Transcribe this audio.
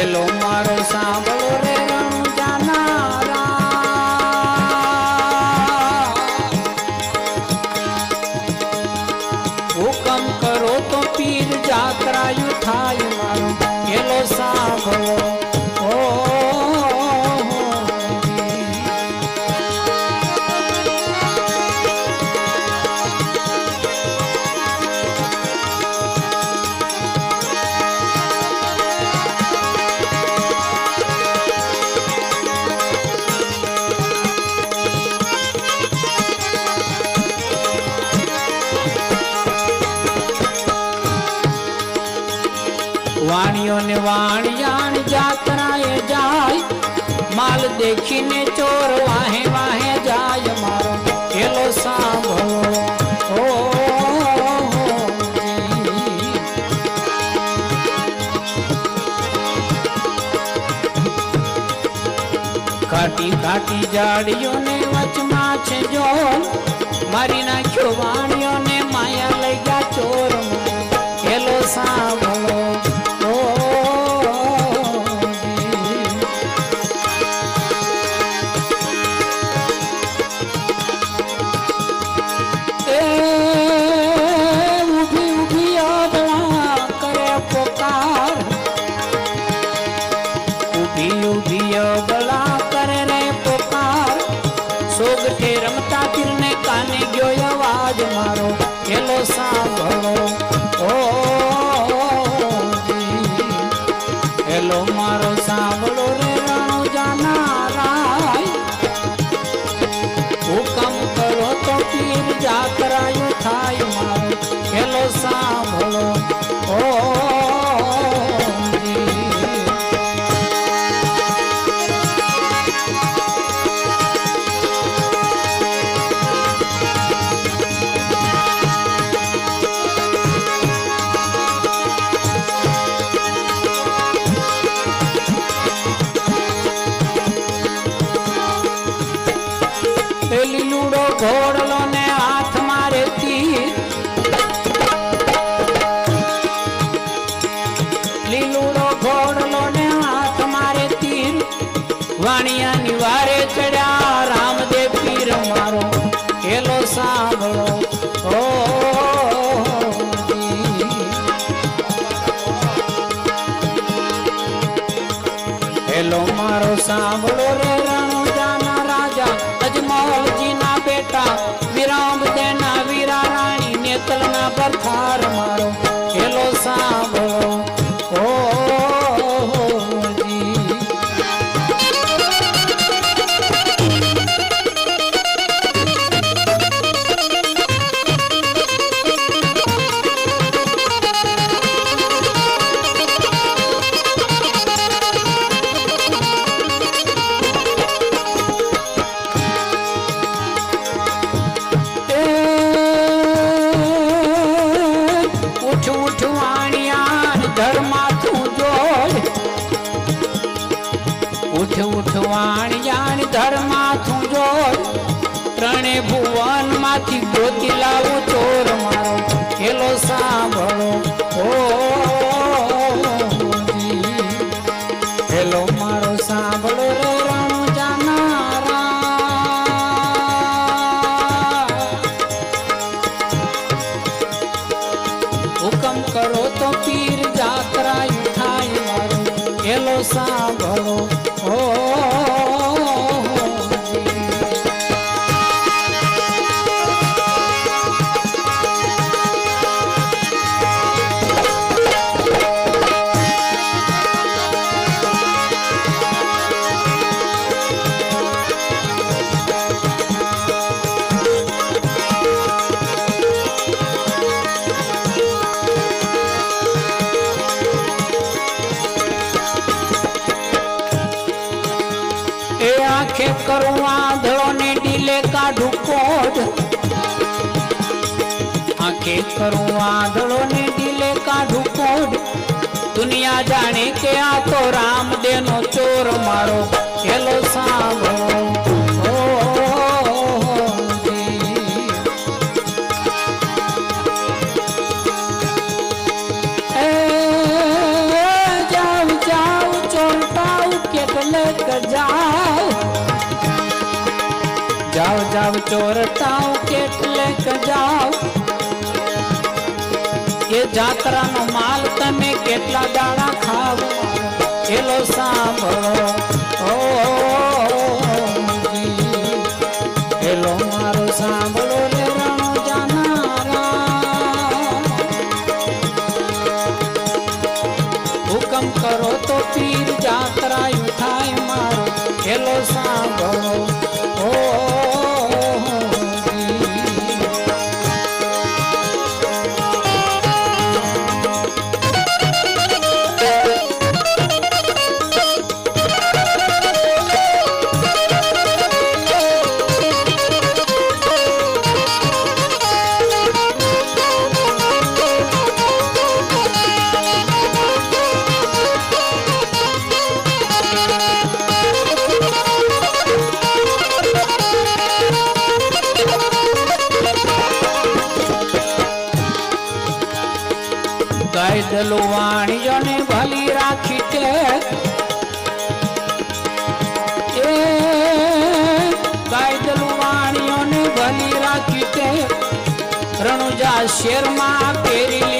પેલો મારો સાંભળો વાણિયોને વાણિયાણ જાતરાએ જાય માલ દેખીને ચોર વાહે વાહે જાય મારો એલો સાંભળો ઓ કાટી કાટી જાડીઓને વચમાં છે જો મારી નાખ્યો વાણિયોને ખેલો સાંભળો લીમડો ઢોળલો ને હાથમાં રેતી લીલુડો ઘોડલો ને હાથમાં રેતી વાણિયા નિવારે ચડ્યા રામદેવ પીર મારો એલો સાંભળો ઓ હેલો મારો સાંભળો રે રણુજાના રાજા અજમોલ ઉઠ ઉઠવાણ જાણ ધર્માથું જોર ત્રણે ભુવન માંથી ગોતી લાવું ચોર મારો ખેલો સાંભળો ઓ હેલો મારો સાંભળો રાણુ જાનારા હુકમ કરો તો પીર જાત્રા થાય મારો હેલો સાંભળો Oh. કરું આંધળો ને ડીલે કાઢું કોટ આંખે કરું આંધળો ને ડીલે કાઢું કોટ દુનિયા જાણે કે આ તો રામદેવ નો ચોર મારો હેલો સાંભળો जाओ चोर पाऊ के बलक जाओ ચોરતાઓ કેટલે કજાઉ કે જાત્રાનો માલ તને કેટલા ડાડા ખાવ મારો હેલો સામનો ઓ ઓ ઓ ઓ ઓ ઓ હેલો મારો સામનો ને રાજાના હુકમ કરો તો પીર જાત્રા ઉઠાય મારો હેલો સામનો કાજલ વાણિયોને ભલી રાખી તે એ કાજલ વાણિયોને ભલી રાખી તે રણુજા શેરમાં પહેરી